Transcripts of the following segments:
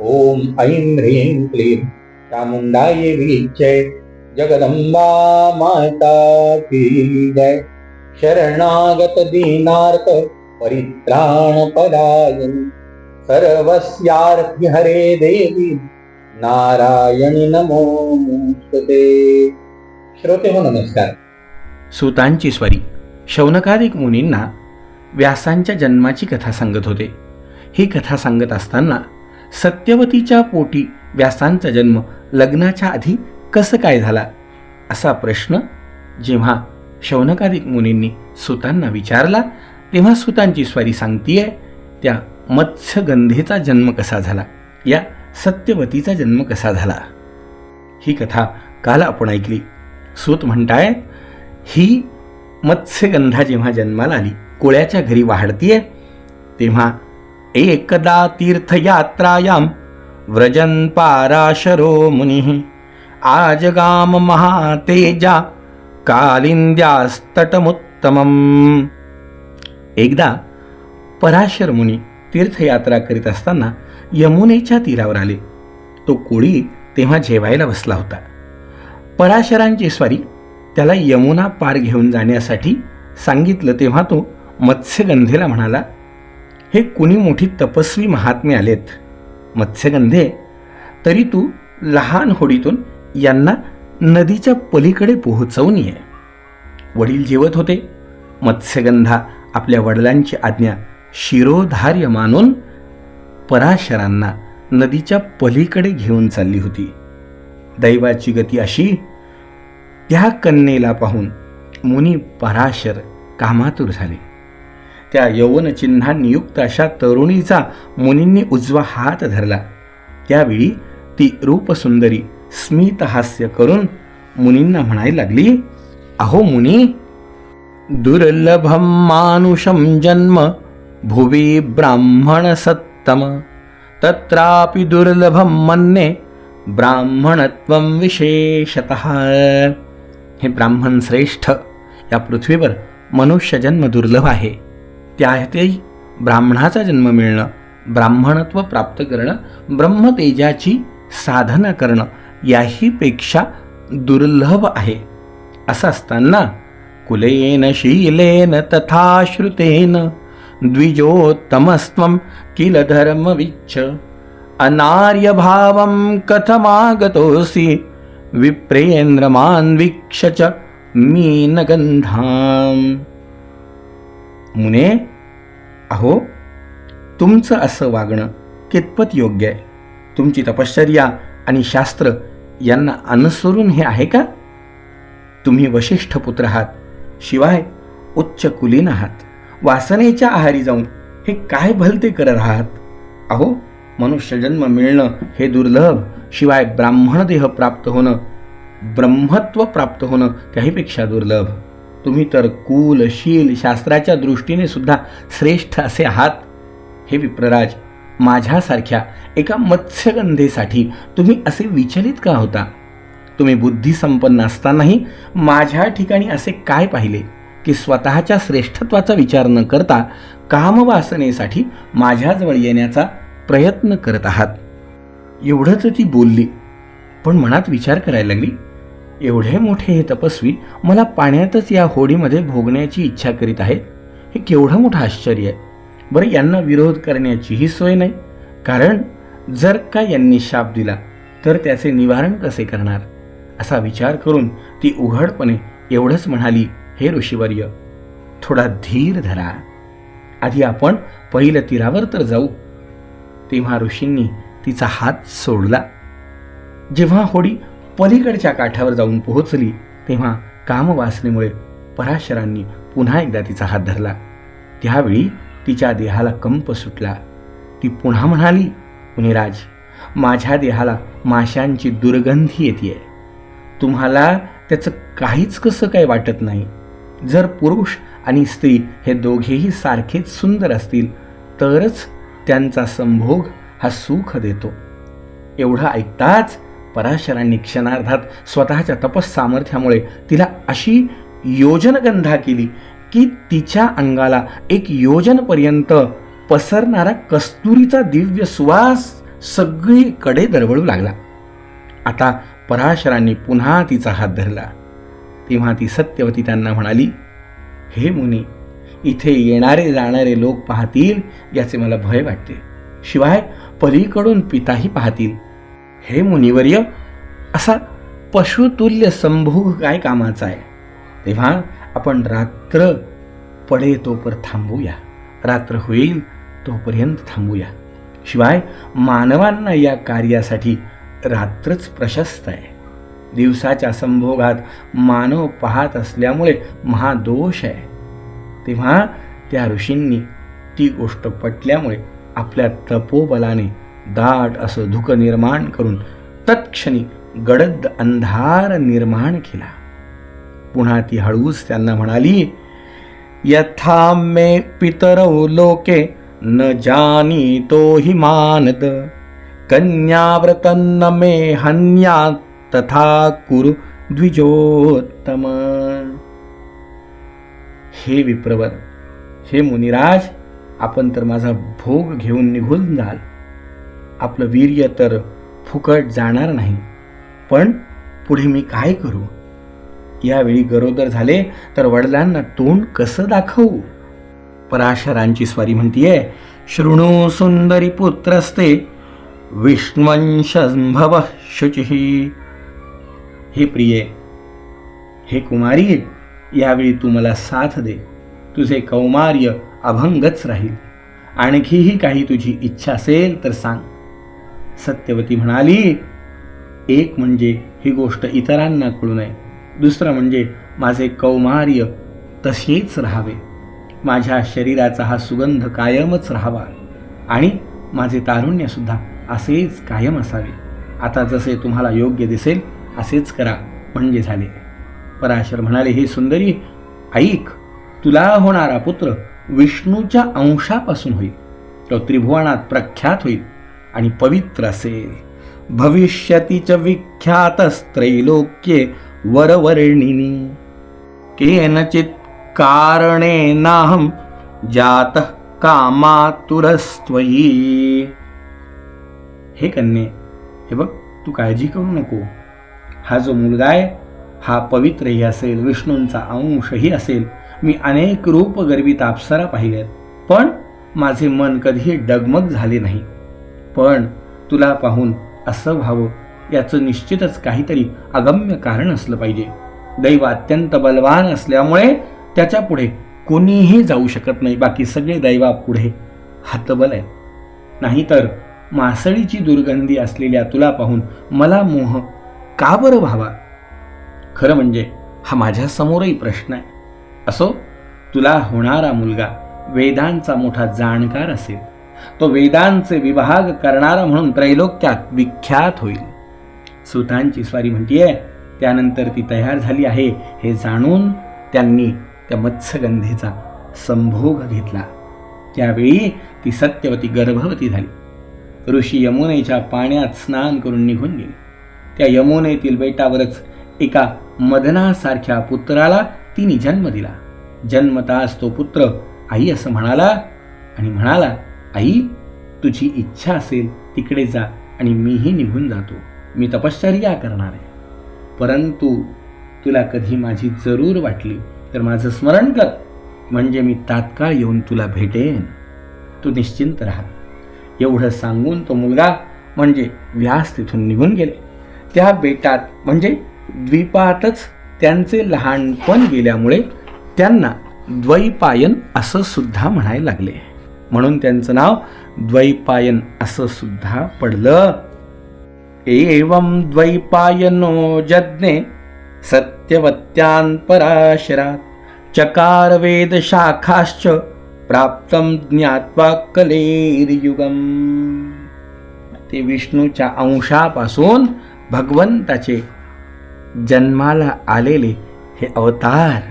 ॐ ऐं ह्रीं क्लीं चामुंडाय वीक्षे जगदंबा माता की जय। शरणागत दीनार्थ परित्राण पदायन हरे देवी नारायणी नमोस्तुते श्रोते हो नमस्कार। सुतांची स्वारी शौनकादिक मुनींना व्यासांच्या जन्माची कथा सांगत होते. ही कथा सांगत असताना सत्यवतीच्या पोटी व्यासांचा जन्म लग्नाच्या आधी कसं काय झाला? असा प्रश्न जेव्हा शौनकादिक मुनींनी सुतांना विचारला तेव्हा सुतांची स्वारी सांगतीये त्या मत्स्यगंधेचा जन्म कसा झाला? या सत्यवतीचा जन्म कसा झाला? ही कथा काल आपण ऐकली. सूत म्हणतायत ही मत्स्यगंधा जेव्हा जन्माला आली कोळ्याच्या घरी वाढतीये तेव्हा एकदा तीर्थयात्रायां व्रजन् पाराशरो मुनिः आजगाम महातेजा कालिंद्यास्तटमुत्तमम् एकदा पराशर मुनी तीर्थयात्रा करीत असताना यमुनेच्या तीरावर आले. तो कोळी तेव्हा जेवायला बसला होता. पराशरांची स्वारी त्याला यमुना पार घेऊन जाण्यासाठी सांगितलं तेव्हा तो मत्स्यगंधेला म्हणाला हे कुणी मोठी तपस्वी महात्मे आलेत? मत्स्यगंधे तरी तू लहान होडीतून यांना नदीच्या पलीकडे पोहोचवून ये वडील जेवत होते. मत्स्यगंधा आपल्या वडिलांची आज्ञा शिरोधार्य मानून पराशरांना नदीच्या पलीकडे घेऊन चालली होती. दैवाची गती अशी त्या कन्येला पाहून मुनी पराशर कामातूर झाले. त्या यौवन चिन्हांनी युक्त अशा तरुणीचा मुनींनी उजवा हात धरला. त्यावेळी ती रूपसुंदरी स्मितहास्य करून मुनींना म्हणायला लागली अहो मुनी दुर्लभम मानुषम जन्म भुवी ब्राह्मण सत्तम तत्रापि दुर्लभम मन्ये ब्राह्मणत्व विशेषत. हे ब्राह्मण श्रेष्ठ या पृथ्वीवर मनुष्यजन्म दुर्लभ आहे. त्यातही ब्राह्मणाचा जन्म मिळणं ब्राह्मणत्व प्राप्त करणं ब्रह्मतेजाची साधना करणं याहीपेक्षा दुर्लभ आहे. असं असताना कुलेन शीलेन तथा श्रुतेन द्विजोत्तमस्त्वं किल धर्मविच्छ अनार्यभावं कथमागतोऽसि विप्रेन्द्रमान्वीक्ष च मीनगन्धाम्। मुने अहो तुमचं असं वागणं कितपत योग्य आहे? तुमची तपश्चर्या आणि शास्त्र यांना अनुसरून हे आहे का? तुम्ही वशिष्ठ पुत्र आहात शिवाय उच्च कुलीन आहात वासनेच्या आहारी जाऊन हे काय भलते करत आहात? अहो मनुष्य जन्म मिळणं हे दुर्लभ शिवाय ब्राह्मण देह प्राप्त होणं ब्रह्मत्व प्राप्त होणं त्याहीपेक्षा दुर्लभ. तुम्ही तर कुल शील शास्त्राच्या दृष्टीने सुद्धा श्रेष्ठ असे आहात. हे विप्रराज माझ्यासारख्या एका मत्स्यगंधेसाठी तुम्ही असे विचलित का होता? तुम्ही बुद्धिसंपन्न असतानाही माझ्या ठिकाणी असे काय पाहिले? की स्वतःच्या श्रेष्ठत्वाचा विचार न करता कामवासनेसाठी माझ्याजवळ येण्याचा प्रयत्न करत आहात. एवढंच ती बोलली. पण मनात विचार करायला लागली. एवढे मोठे हे तपस्वी मला पाण्यातच या होडीमध्ये भोगण्याची इच्छा करीत आहेत हे केवढं मोठं आश्चर्य आहे. बरं यांना विरोध करण्याचीही सोय नाही. कारण जर का यांनी शाप दिला तर त्याचे निवारण कसे करणार? असा विचार करून ती उघडपणे एवढंच म्हणाली हे ऋषीवर्य थोडा धीर धरा. आधी आपण पहिलं तीरावर तर जाऊ. तेव्हा ऋषींनी तिचा हात सोडला. जेव्हा होडी पलीकडच्या काठावर जाऊन पोहोचली तेव्हा कामवासनेमुळे पराशरांनी पुन्हा एकदा तिचा हात धरला. त्यावेळी तिच्या देहाला कंप सुटला. ती पुन्हा म्हणाली मुनिराज माझ्या देहाला माशांची दुर्गंधी येते तुम्हाला त्याचं काहीच कसं काय वाटत नाही? जर पुरुष आणि स्त्री हे दोघेही सारखेच सुंदर असतील तरच त्यांचा संभोग हा सुख देतो. एवढं ऐकताच पराशरांनी क्षणार्धात स्वतःच्या तपस सामर्थ्यामुळे तिला अशी योजनगंधा केली की तिच्या अंगाला एक योजनपर्यंत पसरणारा कस्तुरीचा दिव्य सुवास सगळीकडे दरवळू लागला. आता पराशरांनी पुन्हा तिचा हात धरला. तेव्हा ती सत्यवती त्यांना म्हणाली हे मुनी इथे येणारे जाणारे लोक पाहतील याचे मला भय वाटते. शिवाय पलीकडून पिताही पाहतील. हे मुनिवर्य असा पशुतुल्य संभोग काय कामाचा आहे? तेव्हा आपण रात्र पडे तोपर थांबूया. रात्र होईल तोपर्यंत थांबूया. शिवाय मानवांना या कार्यासाठी रात्रच प्रशस्त आहे. दिवसाच्या संभोगात मानव पाहत असल्यामुळे महादोष आहे. तेव्हा त्या ऋषींनी ती गोष्ट पटल्यामुळे आपल्या तपोबलाने दाट असं धुकं निर्माण करून तत्क्षणी गडद अंधार निर्माण केला. पुन्हा ती हळूच त्यांना म्हणाली यथा मे पितरौ लोके न जानीतो हि मानद कन्याव्रतन्न मे हन्या तथा कुरु द्विजोत्तम. हे विप्रवर हे मुनिराज आपण तर माझा भोग घेऊन निघून जाल. आपलं वीर्य तर फुकट जाणार नाही. पण पुढे मी काय करू? यावेळी गरोदर झाले तर वडिलांना तोंड कसं दाखवू? पराशरांची स्वारी म्हणतीये शृणू सुंदरी पुत्रस्ते विष्णवंशंभव शुचिही हे प्रिये हे कुमारी यावेळी तू मला साथ दे. तुझे कौमार्य अभंगच राहील. आणखीही काही तुझी इच्छा असेल तर सांग. सत्यवती म्हणाली एक म्हणजे ही गोष्ट इतरांना कळू नये. दुसरं म्हणजे माझे कौमार्य तसेच राहावे. माझ्या शरीराचा हा सुगंध कायमच राहावा आणि माझे तारुण्यसुद्धा असेच कायम असावे. आता जसे तुम्हाला योग्य दिसेल असेच करा. म्हणजे झाले. पराशर म्हणाले हे सुंदरी ऐक. तुला होणारा पुत्र विष्णूच्या अंशापासून होईल. तो त्रिभुवनात प्रख्यात होईल. आणि पवित्र असेल भविष्यतीच विख्यातस्त्रैलोक्ये वरवर्णिनी. केनचित कारणेनाहं जात कामातुरस्त्वयी. हे कन्ये हे बघ तू काळजी करू नको. हा जो मुलगा आहे हा पवित्रही असेल विष्णूंचा अंशही असेल. मी अनेक रूप गर्भित अप्सरा पाहिल्यात पण माझे मन कधीही डगमग झाले नाही. पण तुला पाहून असं व्हावं याचं निश्चितच काहीतरी अगम्य कारण असलं पाहिजे. दैव अत्यंत बलवान असल्यामुळे त्याच्या पुढे कोणीही जाऊ शकत नाही बाकी सगळे दैवापुढे हातबल आहे नाहीतर मासळीची दुर्गंधी असलेल्या तुला पाहून मला मोह का बरं व्हावा? खरं म्हणजे हा माझ्यासमोरही प्रश्न आहे. असो तुला होणारा मुलगा वेदांचा मोठा जाणकार असेल. तो वेदांचे विभाग करणारा म्हणून त्रैलोक्यात विख्यात होईल. सुतांची स्वारी म्हणतीये त्यानंतर ती तयार झाली आहे हे जाणून त्यांनी त्या मत्स्यगंधेचा संभोग घेतला. त्यावेळी ती सत्यवती गर्भवती झाली. ऋषी यमुनेच्या पाण्यात स्नान करून निघून गेले. त्या यमुनेतील बेटावरच एका मदनासारख्या पुत्राला तिने जन्म दिला. जन्मतास तो पुत्र आई असं म्हणाला आणि म्हणाला आई तुझी इच्छा असेल तिकडे जा आणि मीही निघून जातो. मी तपश्चर्या करणार आहे. परंतु तुला कधी माझी जरूर वाटली तर माझं स्मरण कर. म्हणजे मी तात्काळ येऊन तुला भेटेन. तू निश्चिंत राहा. एवढं सांगून तो मुलगा म्हणजे व्यास तिथून निघून गेले. त्या बेटात म्हणजे द्वीपातच त्यांचे लहानपण गेल्यामुळे त्यांना द्वैपायन असं सुद्धा म्हणायला लागले. म्हणून त्यांचं नाव द्वैपायन असं सुद्धा पडलं. एवं द्वैपायनो जज्ञे सत्यवत्यान् पराशरात् चकार वेदशाखाश्च प्राप्तं ज्ञात्वा कलेर्युगम्. ते विष्णूच्या अंशापासून भगवंताचे जन्माला आलेले हे अवतार.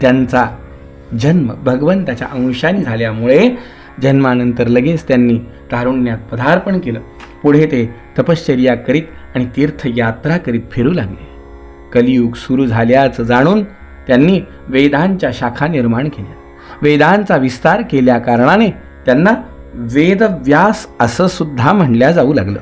त्यांचा जन्म भगवंताच्या अंशाने झाल्यामुळे जन्मानंतर लगेच त्यांनी तारुण्यात पदार्पण केलं. पुढे ते तपश्चर्या करीत आणि तीर्थयात्रा करीत फिरू लागले. कलियुग सुरू झाल्याचं जाणून त्यांनी वेदांच्या शाखा निर्माण केल्या. वेदांचा विस्तार केल्या कारणाने त्यांना वेदव्यास असं सुद्धा म्हणल्या जाऊ लागलं.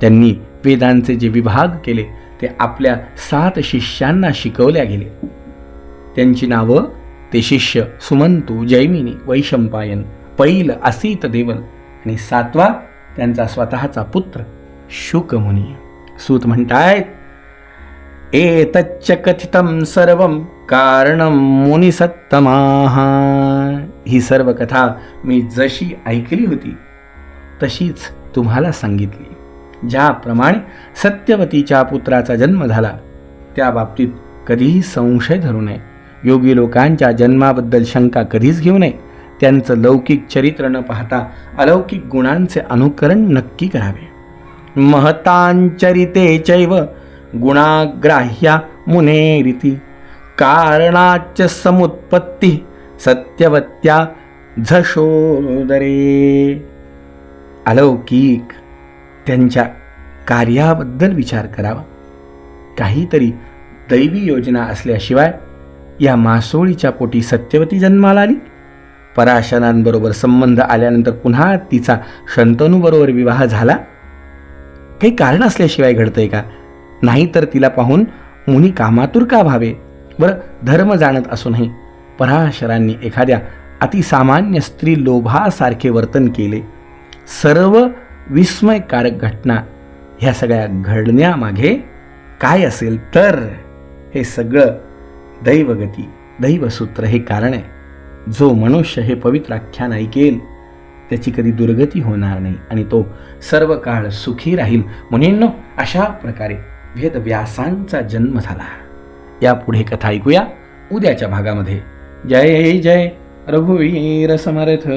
त्यांनी वेदांचे जे विभाग केले ते आपल्या सात शिष्यांना शिकवल्या गेले. त्यांची नावं ते शिष्य सुमंतू जैमिनी वैशंपायन पैल असित देवल आणि सातवा त्यांचा स्वतःचा पुत्र शुकमुनी. सूत म्हणतायत एतच्च कथितं सर्वं कारण मुनिसत्तमाः. ही सर्व कथा मी जशी ऐकली होती तशीच तुम्हाला सांगितली. ज्याप्रमाणे सत्यवतीच्या पुत्राचा जन्म झाला त्या बाबतीत कधीही संशय धरू नये. योगी लोकांच्या जन्माबद्दल शंका कधीच घेऊ नये. त्यांचं लौकिक चरित्र न पाहता अलौकिक गुणांचे अनुकरण नक्की करावे. महतांचरिते चैव गुणाग्राह्या मुनेरिती. कारणाच समुत्पत्ती सत्यवत्या झशोदरे. अलौकिक त्यांच्या कार्याबद्दल विचार करावा. काहीतरी दैवी योजना असल्याशिवाय या मासोळीच्या पोटी सत्यवती जन्माला आली. पराशरांबरोबर संबंध आल्यानंतर पुन्हा तिचा शंतनूबरोबर विवाह झाला. काही कारण असल्याशिवाय घडतंय का? नाही तर तिला पाहून मुनी कामातूर का व्हावे? बरं धर्म जाणत असूनही पराशरांनी एखाद्या अतिसामान्य स्त्री लोभासारखे वर्तन केले. सर्व विस्मयकारक घटना ह्या सगळ्या घडण्यामागे काय असेल तर हे सगळं दैवगती दैवसूत्र हे कारण आहे. जो मनुष्य हे पवित्र आख्यान ऐकेल त्याची कधी दुर्गती होणार नाही आणि तो सर्व काळ सुखी राहील. मुनींनो अशा प्रकारे वेदव्यासांचा जन्म झाला. यापुढे कथा ऐकूया. उद्याच्या भागामध्ये. जय जय. रघुवीर समर्थ.